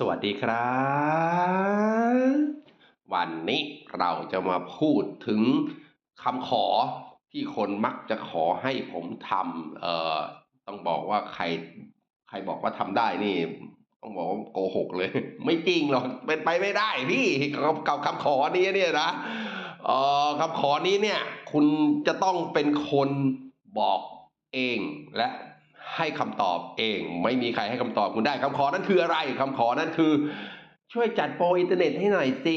สวัสดีครับ วันนี้เราจะมาพูดถึงคำขอที่คนมักจะขอให้ผมทำเอ่อต้องบอกว่าใครใครบอกว่าทำได้นี่ ต้องบอกว่าโกหกเลย ไม่จริงหรอกเป็นไปไม่ได้พี่กับกับคำขอนี้เนี่ยนะเอ่อคำขอนี้เนี่ย คุณจะต้องเป็นคนบอกเองและ ให้คำตอบเอง ไม่มีใครให้คำตอบคุณได้คำขอนั้นคืออะไรคำขอนั้นคือ ช่วยจัดโปรอินเทอร์เน็ตให้หน่อยสิ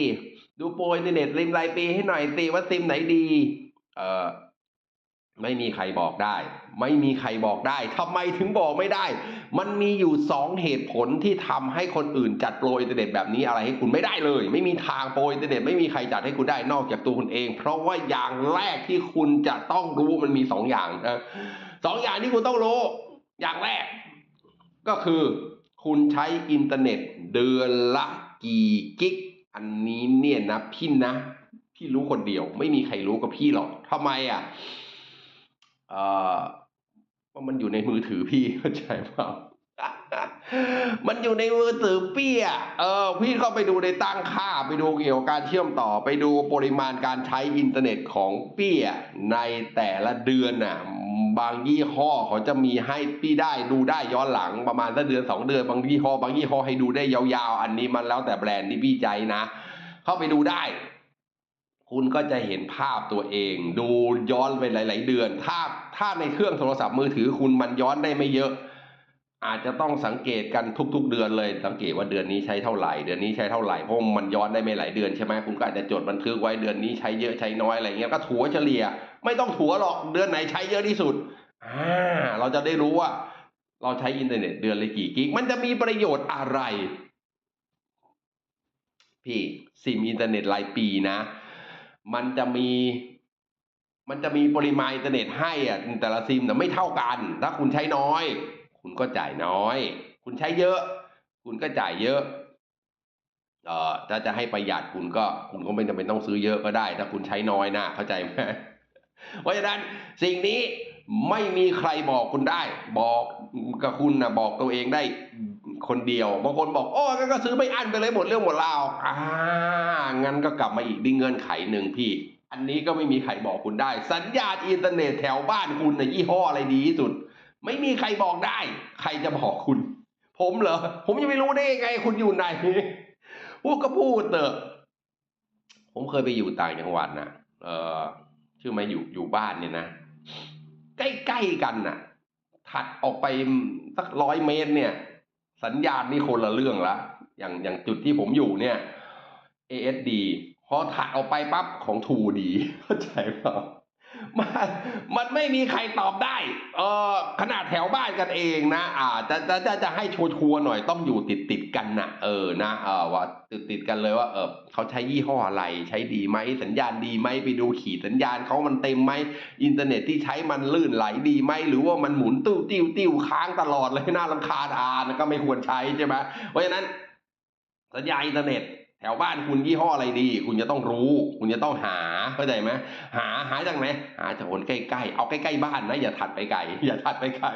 ดูโปรอินเทอร์เน็ตริมรายปีให้หน่อยสิว่าซิมไหนดี เอ่อไม่มีใครบอกได้ ไม่มีใครบอกได้ทำไมถึงบอกไม่ได้ มันมีอยู่สองเหตุผลที่ทำให้คนอื่นจัดโปรอินเทอร์เน็ตแบบนี้อะไรให้คุณไม่ได้เลย ไม่มีทางโปรอินเทอร์เน็ตไม่มีใครจัดให้คุณได้นอกจากตัวคุณเอง เพราะว่าอย่างแรกที่คุณจะต้องรู้มันมีสองอย่างนะสองอย่างที่คุณต้องรู้ อย่างแรก ก็คือคุณใช้อินเทอร์เน็ตเดือนละกี่กิก อันนี้เนี่ยนะพี่นะ พี่รู้คนเดียว ไม่มีใครรู้กับพี่หรอกทำไมอะเอ่อว่ามันอยู่ในมือถือพี่เข้าใจเปล่ามันอยู่ในมือถือพี่อะเออ พี่ก็ไปดูในตั้งค่าไปดูเกี่ยวกับการเชื่อมต่อ ไปดูปริมาณการใช้อินเทอร์เน็ตของพี่อะในแต่ละเดือนน่ะ บางยี่ห้อเขาจะมีให้พี่ได้ดูได้ย้อนหลังประมาณสักเดือนสองเดือนบางยี่ห้อบางยี่ห้อให้ดูได้ยาวๆ อันนี้มันแล้วแต่แบรนด์ที่พี่ใจนะ เข้าไปดูได้ คุณก็จะเห็นภาพตัวเอง ดูย้อนไปหลาย ๆ เดือน ถ้าถ้าในเครื่องโทรศัพท์มือถือคุณมันย้อนได้ไม่เยอะ อาจจะต้องสังเกตกันทุก ๆ เดือนเลย สังเกตว่าเดือนนี้ใช้เท่าไหร่ เดือนนี้ใช้เท่าไหร่เพราะมันย้อนได้ไม่หลายเดือนใช่ไหมคุณก็อาจจะจดบันทึกไว้เดือนนี้ใช้เยอะใช้น้อยอะไรเงี้ยก็ถัวเฉลี่ย ไม่ต้องถัวหรอกเดือนไหนใช้เยอะที่สุดอ่าเราจะได้รู้ว่า เราใช้อินเทอร์เน็ตเดือนละกี่กิกมันจะมีประโยชน์อะไร พี่ซิมอินเทอร์เน็ตรายปีนะ มันจะมีมันจะมีปริมาณอินเทอร์เน็ตให้อะแต่ละซิมแต่ไม่เท่ากัน ถ้าคุณใช้น้อย คุณก็จ่ายน้อย คุณใช้เยอะ คุณก็จ่ายเยอะเอ่อถ้าจะให้ประหยัดคุณก็คุณก็ไม่จำเป็นต้องซื้อเยอะก็ได้ ถ้าคุณใช้น้อยนะเข้าใจไหมเพราะฉะนั้นสิ่งนี้ไม่มีใครบอกคุณได้ บอกกับคุณนะบอกตัวเองได้คนเดียวบางคนบอกโอ้ก็ซื้อไม่อั้นไปเลยหมดเรื่องหมดราวอ่างั้นก็กลับมาอีกด้วยเงื่อนไขหนึ่งพี่ อันนี้ก็ไม่มีใครบอกคุณได้ สัญญาณอินเทอร์เน็ตแถวบ้านคุณนะยี่ห้ออะไรดีที่สุด ไม่มีใครบอกได้ ใครจะบอกคุณ ผมเหรอ ผมจะไม่รู้ได้ยังไง คุณอยู่ไหนพูดก็พูดเถอะผมเคยไปอยู่ต่างจังหวัดนะเอ่อชื่อไหมาอยู่อยู่บ้านเนี่ยนะ ใกล้ๆกันน่ะ ถัดออกไปสักร้อยเมตรเนี่ย สัญญาณนี่คนละเรื่องละอย่างอย่างจุดที่ผมอยู่เนี่ย ASD พอถัดออกไปปั๊บของ 2D เข้าใจเปล่า มันมันไม่มีใครตอบได้ เออขนาดแถวบ้านกันเองนะ อ่าจะจะจะจะให้ชัวร์หน่อยต้องอยู่ติดติดกันนะเออนะเออว่าติดติดกันเลยว่าเออเขาใช้ยี่ห้ออะไร ใช้ดีไหมสัญญาณดีไหมไปดูขีดสัญญาณเขามันเต็มไหมอินเทอร์เน็ตที่ใช้มันลื่นไหลดีไหมหรือว่ามันหมุนติ้วติ้วติ้วค้างตลอดเลยน่ารำคาญอ่านก็ไม่ควรใช้ใช่ไหมเพราะฉะนั้นสัญญาณอินเทอร์เน็ต แถวบ้านคุณยี่ห้ออะไรดี คุณจะต้องรู้ คุณจะต้องหาเข้าใจไหมหาหาจากไหนหาจากคนใกล้ๆเอาใกล้ๆบ้านนะอย่าถัดไปไกลอย่าถัดไปไกล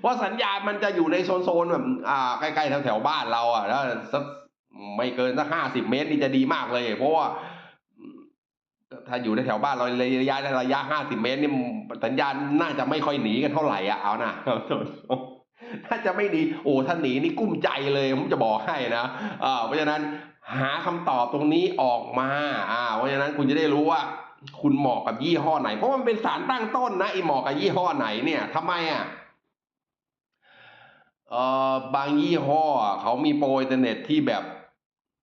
เพราะสัญญาณมันจะอยู่ในโซนๆแบบอ่าใกล้ๆแถวๆบ้านเราอะแล้วสักไม่เกินสักห้าสิบเมตรนี่จะดีมากเลย เพราะว่าถ้าอยู่ในแถวบ้านเราระยะระยะห้าสิบเมตรนี่สัญญาณน่าจะไม่ค่อยหนีกันเท่าไหร่อะเอานะ ถ้าจะไม่หนีโอ้ถ้าหนีนี่กุ้มใจเลยผมจะบอกให้นะอ่าเพราะฉะนั้นหาคำตอบตรงนี้ออกมาอ่าเพราะฉะนั้นคุณจะได้รู้ว่าคุณเหมาะกับยี่ห้อไหน เพราะมันเป็นสารตั้งต้นนะไอเหมาะกับยี่ห้อไหนเนี่ยทำไมอะเอ่อบางยี่ห้อเขามีโปรอินเทอร์เน็ตที่แบบ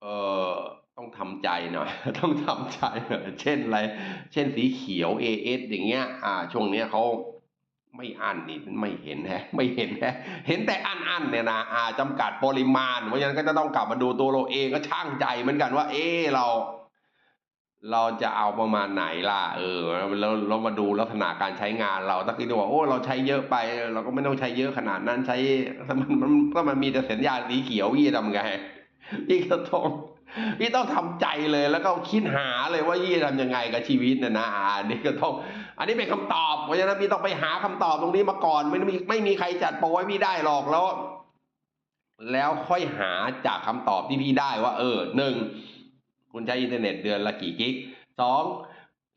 เอ่อต้องทำใจหน่อยต้องทำใจหน่อยเช่นอะไร เช่นสีเขียว AS อย่างเงี้ย อ่า ช่วงเนี้ยเขา ไม่อั้นนี่ไม่เห็นแฮะไม่เห็นแฮะเห็นแต่อันอันเนี่ยนะอ่าจำกัดปริมาณ เพราะฉะนั้นก็จะต้องกลับมาดูตัวเราเองก็ช่างใจเหมือนกันว่า เออเรา เราจะเอาประมาณไหนล่ะ เออแล้วเรามาดูลักษณะการใช้งานเราถ้าคิดว่าโอ้เราใช้เยอะไป เราก็ไม่ต้องใช้เยอะขนาดนั้นใช้ถ้ามันมันถ้ามันมีแต่สัญญาณสีเขียวพี่ทำไงพี่ก็ต้อง พี่ต้องทำใจเลยแล้วก็คิดหาเลยว่ายี่ทำยังไงกับชีวิตเนี่ยนะอันนี่ก็ต้องอันนี้เป็นคำตอบเพราะฉะนั้นพี่ต้องไปหาคำตอบตรงนี้มาก่อน ไม่มีไม่มีใครจัดโปรไว้พี่ได้หรอกแล้ว แล้วค่อยหาจากคำตอบที่พี่ได้ว่า เออหนึ่งคุณใช้อินเทอร์เน็ตเดือนละกี่กิกสอง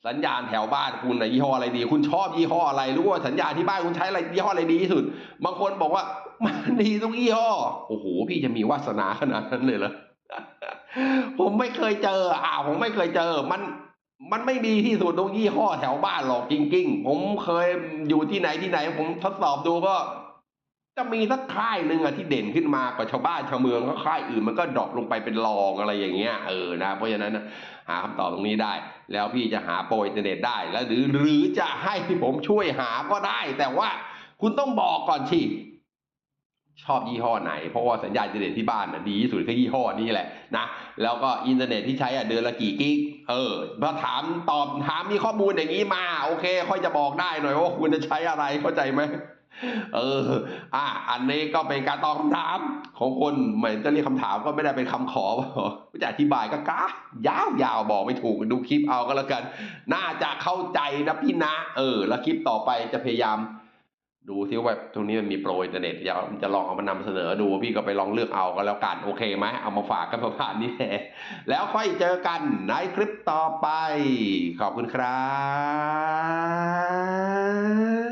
สัญญาณแถวบ้านคุณนะยี่ห้ออะไรดี คุณชอบยี่ห้ออะไรรู้ว่าสัญญาณที่บ้านคุณใช้อะไรยี่ห้ออะไรดีที่สุด บางคนบอกว่ามันดีทุกยี่ห้อโอ้โหพี่จะมีวาสนาขนาดนั้นเลยเหรอ ผมไม่เคยเจอ อ่า ผมไม่เคยเจอ มัน มันไม่ดีที่สุดตรงยี่ห้อแถวบ้านหรอกจริงๆ ผมเคยอยู่ที่ไหนที่ไหน ผมทดสอบดูก็ จะมีสักค่ายหนึ่งอะที่เด่นขึ้นมากว่าชาวบ้านชาวเมืองก็ค่ายอื่นมันก็ดรอปลงไปเป็นรองอะไรอย่างเงี้ย เออนะ เพราะฉะนั้นนะหาคำตอบตรงนี้ได้ แล้วพี่จะหาโปรอินเทอร์เน็ตได้แล้วหรือหรือจะให้ผมช่วยหาก็ได้ แต่ว่าคุณต้องบอกก่อนสิ ชอบยี่ห้อไหน เพราะว่าสัญญาณอินเทอร์เน็ตที่บ้านน่ะดีที่สุดก็ยี่ห้อนี้แหละนะแล้วก็อินเทอร์เน็ตที่ใช้อะเดือนละกี่กิกเออพอถามตอบถามมีข้อมูลอย่างนี้มา โอเค ค่อยจะบอกได้หน่อยว่าคุณจะใช้อะไรเข้าใจไหมเออ อะอันนี้ก็เป็นการตอบคำถามของคนไม่จะเรียกคำถามก็ไม่ได้เป็นคำขอว่าจะอธิบายก็กะยาวยาวๆบอกไม่ถูกดูคลิปเอาก็แล้วกัน น่าจะเข้าใจนะพี่นะ เออ แล้วคลิปต่อไปจะพยายาม ดูที่ว่าตรงนี้มันมีโปรอินเทอร์เน็ตอยากจะลองเอามานำเสนอดูพี่ก็ไปลองเลือกเอาก็แล้วกันโอเคไหมเอามาฝากกันประมาณนี้แหละแล้วค่อยเจอกันในคลิปต่อไป ขอบคุณครับ